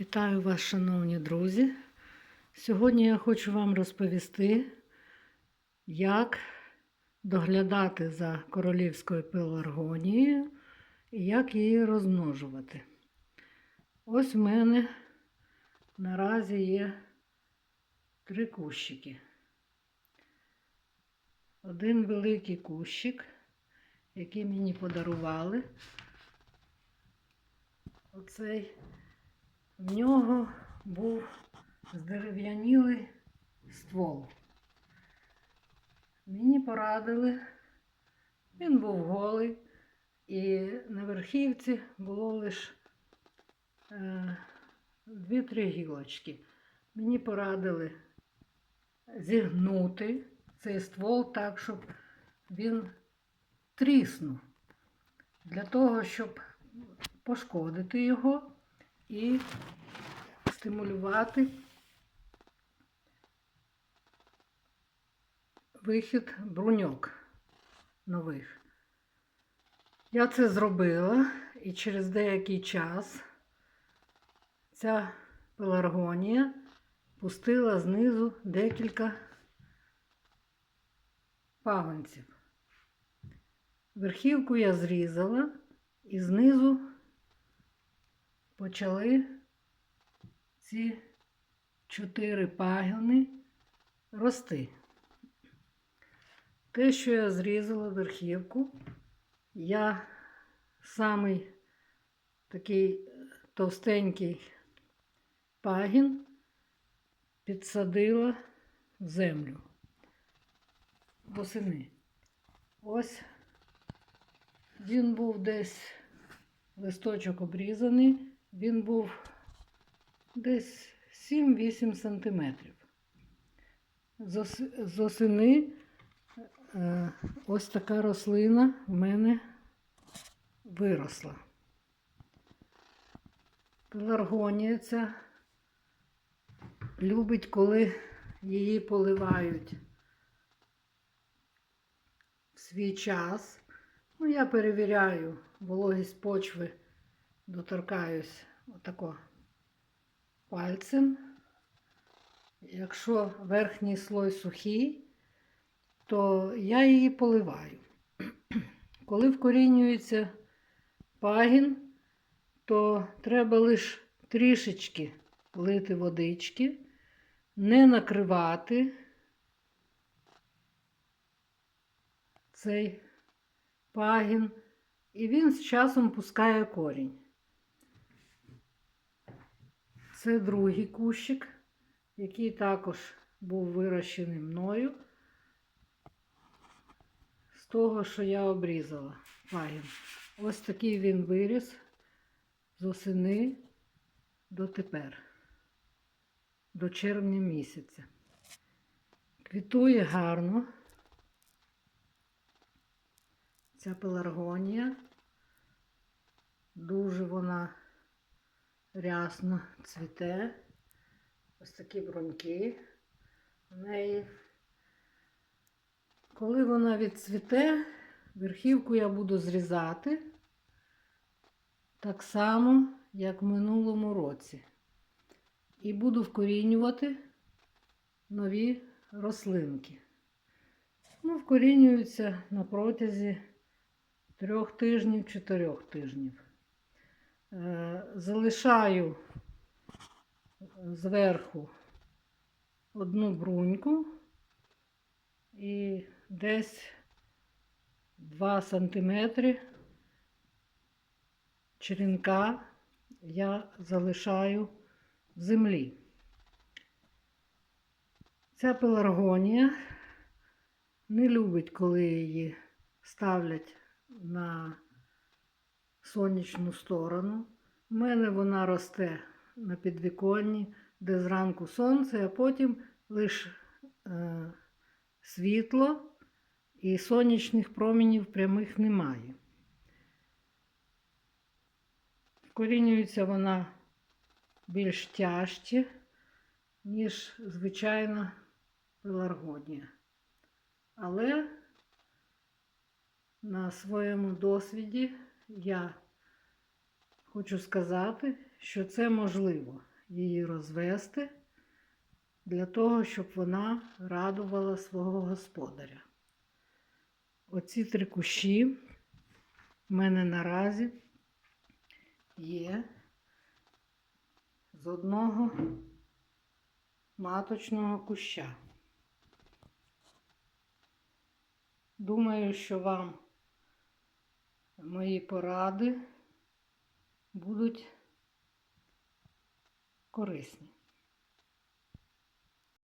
Вітаю вас, шановні друзі. Сьогодні я хочу вам розповісти, як доглядати за королівською пеларгонією і як її розмножувати. Ось в мене наразі є три кущики. Один великий кущик, який мені подарували. Оцей в нього був здерев'янілий ствол. Мені порадили, він був голий, і на верхівці було лише дві-три гілочки. Мені порадили зігнути цей ствол так, щоб він тріснув. Для того, щоб пошкодити його і стимулювати вихід бруньок нових. Я це зробила і через деякий час ця пеларгонія пустила знизу декілька пагонців. Верхівку я зрізала і знизу почали ці чотири пагони рости. Те, що я зрізала верхівку, я самий такий товстенький пагін підсадила в землю восени. Ось він був десь листочок обрізаний, він був десь 7-8 сантиметрів. З ос- осени е, ось така рослина в мене виросла. Пеларгонія ця любить, коли її поливають в свій час. Ну, я перевіряю вологість почви, доторкаюсь отако пальцем. Якщо верхній слой сухий, то я її поливаю. Коли вкорінюється пагін, то треба лише трішечки лити водички, не накривати цей пагін, і він з часом пускає корінь. Це другий кущик, який також був вирощений мною з того, що я обрізала пагін. Ось такий він виріс з осени до тепер, до червня місяця. Квітує гарно. Ця пеларгонія. Дуже вона рясно цвіте. Ось такі бруньки в неї. Коли вона відцвіте, верхівку я буду зрізати так само, як в минулому році. І буду вкорінювати нові рослинки. Ну, вкорінюються на протязі трьох тижнів, чотирьох тижнів. Е, Залишаю зверху одну бруньку і десь 2 сантиметри черенка я залишаю в землі. Ця пеларгонія не любить, коли її ставлять на сонячну сторону. У мене вона росте на підвіконні, де зранку сонце, а потім лише світло і сонячних промінів прямих немає. Вкорінюється вона більш тяжче, ніж звичайна пеларгонія. Але на своєму досвіді я хочу сказати, що це можливо. її розвести для того, щоб вона радувала свого господаря. Оці три кущі в мене наразі є з одного маточного куща. Думаю, що вам мої поради будуть корисні.